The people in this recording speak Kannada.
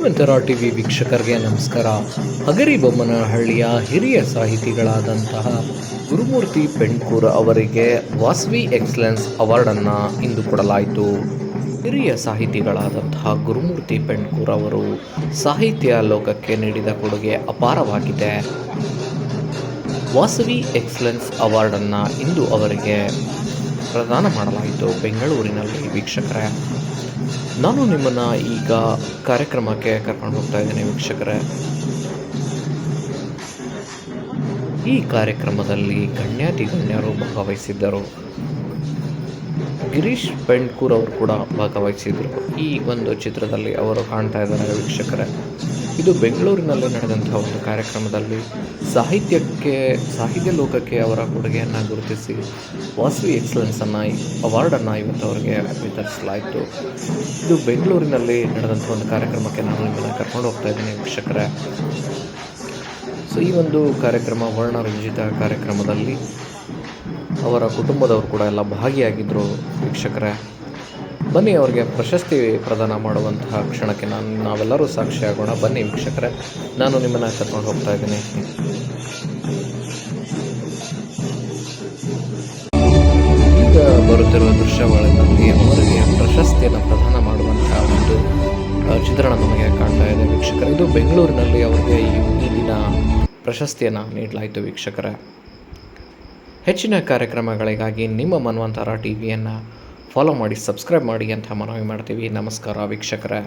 ಮನ್ವಂತರ ಟಿವಿ ವೀಕ್ಷಕರಿಗೆ ನಮಸ್ಕಾರ. ಹಗರಿ ಬೊಮ್ಮನಹಳ್ಳಿಯ ಹಿರಿಯ ಸಾಹಿತಿಗಳಾದಂತಹ ಗುರುಮೂರ್ತಿ ಪೆಣ್ಕೂರ್ ಅವರಿಗೆ ವಾಸವಿ ಎಕ್ಸಲೆನ್ಸ್ ಅವಾರ್ಡನ್ನು ಇಂದು ಕೊಡಲಾಯಿತು. ಹಿರಿಯ ಸಾಹಿತಿಗಳಾದಂತಹ ಗುರುಮೂರ್ತಿ ಪೆಣ್ಕೂರ್ ಅವರು ಸಾಹಿತ್ಯ ಲೋಕಕ್ಕೆ ನೀಡಿದ ಕೊಡುಗೆ ಅಪಾರವಾಗಿದೆ. ವಾಸವಿ ಎಕ್ಸಲೆನ್ಸ್ ಅವಾರ್ಡನ್ನು ಇಂದು ಅವರಿಗೆ ಪ್ರದಾನ ಮಾಡಲಾಯಿತು. ಬೆಂಗಳೂರಿನಲ್ಲಿ ವೀಕ್ಷಕರೇ. ನಾನು ನಿಮ್ಮನ್ನು ಈಗ ಕಾರ್ಯಕ್ರಮಕ್ಕೆ ಕರ್ಕೊಂಡು ಹೋಗ್ತಾ ಇದ್ದೀನಿ ವೀಕ್ಷಕರೇ. ಈ ಕಾರ್ಯಕ್ರಮದಲ್ಲಿ ಗಣ್ಯಾತಿ ಗಣ್ಯರು ಭಾಗವಹಿಸಿದ್ದರು. ಗಿರೀಶ್ ಬೆಂಡ್ಕೂರ್ ಅವರು ಕೂಡ ಭಾಗವಹಿಸಿದರು. ಈ ಒಂದು ಚಿತ್ರದಲ್ಲಿ ಅವರು ಕಾಣ್ತಾ ಇದ್ದಾರೆ ವೀಕ್ಷಕರೇ. ಇದು ಬೆಂಗಳೂರಿನಲ್ಲಿ ನಡೆದಂಥ ಒಂದು ಕಾರ್ಯಕ್ರಮದಲ್ಲಿ ಸಾಹಿತ್ಯಕ್ಕೆ, ಸಾಹಿತ್ಯ ಲೋಕಕ್ಕೆ ಅವರ ಕೊಡುಗೆಯನ್ನು ಗುರುತಿಸಿ ವಾಸವಿ ಎಕ್ಸಲೆನ್ಸನ್ನು, ಅವಾರ್ಡನ್ನು ಇವತ್ತು ಅವರಿಗೆ ವಿತರಿಸಲಾಯಿತು. ಇದು ಬೆಂಗಳೂರಿನಲ್ಲಿ ನಡೆದಂಥ ಒಂದು ಕಾರ್ಯಕ್ರಮಕ್ಕೆ ನಾನು ನಿಮ್ಮನ್ನು ಕರ್ಕೊಂಡು ಹೋಗ್ತಾ ಇದ್ದೀನಿ ವೀಕ್ಷಕರೇ. ಸೊ ಈ ಒಂದು ಕಾರ್ಯಕ್ರಮ ವರ್ಣರಂಜಿತ ಕಾರ್ಯಕ್ರಮದಲ್ಲಿ ಅವರ ಕುಟುಂಬದವರು ಕೂಡ ಎಲ್ಲ ಭಾಗಿಯಾಗಿದ್ದರು ವೀಕ್ಷಕರೇ. ಬನ್ನಿ, ಅವರಿಗೆ ಪ್ರಶಸ್ತಿ ಪ್ರದಾನ ಮಾಡುವಂತಹ ಕ್ಷಣಕ್ಕೆ ನಾನು ನಾವೆಲ್ಲರೂ ಸಾಕ್ಷಿಯಾಗೋಣ. ಬನ್ನಿ ವೀಕ್ಷಕರೇ, ನಾನು ನಿಮ್ಮನ್ನು ಕರ್ಕೊಂಡು ಹೋಗ್ತಾ ಇದ್ದೀನಿ. ಈಗ ಬರುತ್ತಿರುವ ದೃಶ್ಯಗಳಲ್ಲಿ ಅವರಿಗೆ ಪ್ರಶಸ್ತಿಯನ್ನು ಪ್ರದಾನ ಮಾಡುವಂತಹ ಒಂದು ಚಿತ್ರಣ ನಮಗೆ ಕಾಣ್ತಾ ಇದೆ. ವೀಕ್ಷಕರೇ, ಇದು ಬೆಂಗಳೂರಿನಲ್ಲಿ ಅವರಿಗೆ ಈ ದಿನ ಪ್ರಶಸ್ತಿಯನ್ನು ನೀಡಲಾಯಿತು ವೀಕ್ಷಕರೇ. ಹೆಚ್ಚಿನ ಕಾರ್ಯಕ್ರಮಗಳಿಗಾಗಿ ನಿಮ್ಮ ಮನ್ವಂತರ ಟಿ ವಿಯನ್ನು ಫಾಲೋ ಮಾಡಿ ಸಬ್ಸ್ಕ್ರೈಬ್ ಮಾಡಿ ಅಂತ ಮನವಿ ಮಾಡ್ತೀವಿ. ನಮಸ್ಕಾರ ವೀಕ್ಷಕರೇ.